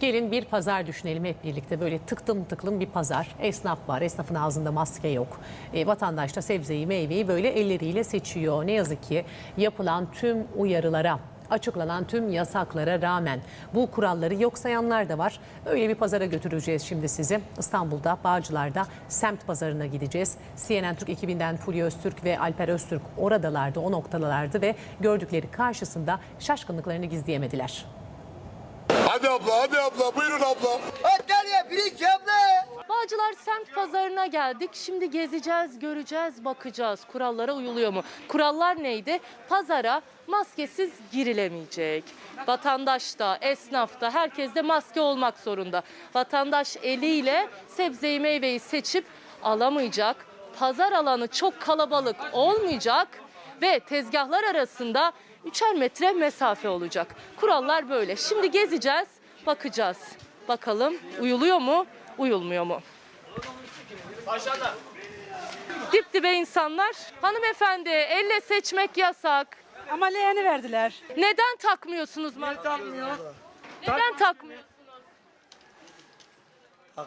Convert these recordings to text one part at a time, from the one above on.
Gelin bir pazar düşünelim hep birlikte. Böyle tıklım tıklım bir pazar. Esnaf var. Esnafın ağzında maske yok. Ee, vatandaş da sebzeyi, meyveyi böyle elleriyle seçiyor. Ne yazık ki yapılan tüm uyarılara, açıklanan tüm yasaklara rağmen bu kuralları yok sayanlar da var. Öyle bir pazara götüreceğiz şimdi sizi. İstanbul'da, Bağcılar'da semt pazarına gideceğiz. CNN Türk ekibinden Fulya Öztürk ve Alper Öztürk oradalardı, o noktalardı ve gördükleri karşısında şaşkınlıklarını gizleyemediler. Hadi abla hadi abla buyurun abla. Antalya birinci abla. Bağcılar semt pazarına geldik. Şimdi gezeceğiz, göreceğiz, bakacağız. Kurallara uyuluyor mu? Kurallar neydi? Pazara maskesiz girilemeyecek. Vatandaş da, esnaf da, herkes de maske olmak zorunda. Vatandaş eliyle sebzeyi, meyveyi seçip alamayacak. Pazar alanı çok kalabalık olmayacak ve tezgahlar arasında üçer metre mesafe olacak. Kurallar böyle. Şimdi gezeceğiz, bakacağız. Bakalım uyuluyor mu, uyulmuyor mu? Dip dibe insanlar. Hanımefendi elle seçmek yasak. Ama leğeni verdiler. Neden takmıyorsunuz maske? Takmıyor. Neden takmıyorsunuz?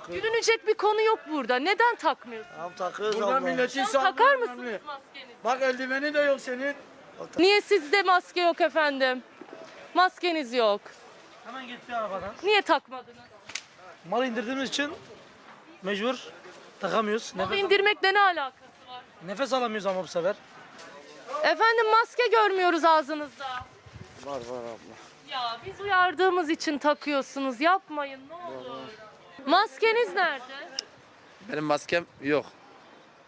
Gülünecek bir konu yok burada. Neden takmıyorsunuz? Tamam takıyoruz Burada abla. milletin Sen sağlığı takar önemli. mısınız maskenizi? Bak eldiveni de yok senin. Niye sizde maske yok efendim? Maskeniz yok. Hemen gitti arabadan. Niye takmadınız? Mal indirdiğimiz için mecbur takamıyoruz. Bunu Nefes, indirmekle ne alakası var? nefes alamıyoruz ama bu sefer. Efendim maske görmüyoruz ağzınızda. Var var abla. Ya biz uyardığımız için takıyorsunuz. Yapmayın ne olur. Maskeniz nerede? Benim maskem yok.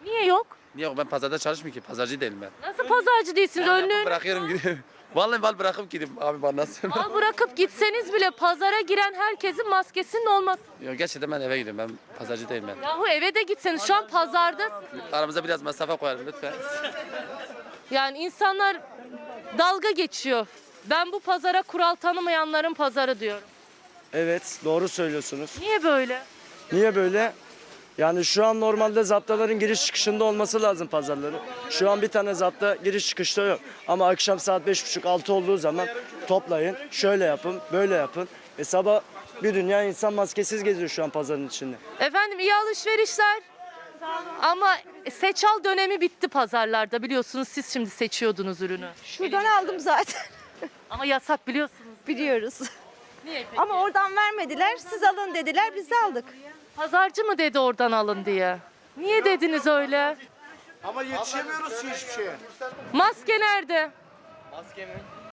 Niye yok? Niye yok? Ben pazarda çalışmıyorum ki. Pazarcı değilim ben. Nasıl pazarcı değilsiniz? Önlüğünü Bırakıyorum gidiyorum. Vallahi bal bırakıp gideyim abi bana nasıl? al bırakıp gitseniz bile pazara giren herkesin maskesinin olması. yok gerçekten ben eve gidiyorum. Ben pazarcı değilim ben. Yahu eve de gitseniz şu an pazarda. Aramıza biraz mesafe koyalım lütfen. Yani insanlar dalga geçiyor. Ben bu pazara kural tanımayanların pazarı diyorum. Evet doğru söylüyorsunuz. Niye böyle? Niye böyle? Yani şu an normalde zaptaların giriş çıkışında olması lazım pazarların. Şu an bir tane zapta giriş çıkışta yok. Ama akşam saat 5.30-6 olduğu zaman toplayın, şöyle yapın, böyle yapın. E sabah bir dünya insan maskesiz geziyor şu an pazarın içinde. Efendim iyi alışverişler. Ama seçal dönemi bitti pazarlarda biliyorsunuz siz şimdi seçiyordunuz ürünü. Şuradan aldım zaten. Ama yasak biliyorsunuz. Biliyoruz. Niye peki? Ama oradan vermediler. Siz alın dediler. Biz de aldık. Pazarcı mı dedi oradan alın diye? Niye dediniz öyle? Ama yetişemiyoruz ki hiçbir şeye. Maske nerede? Maske mi?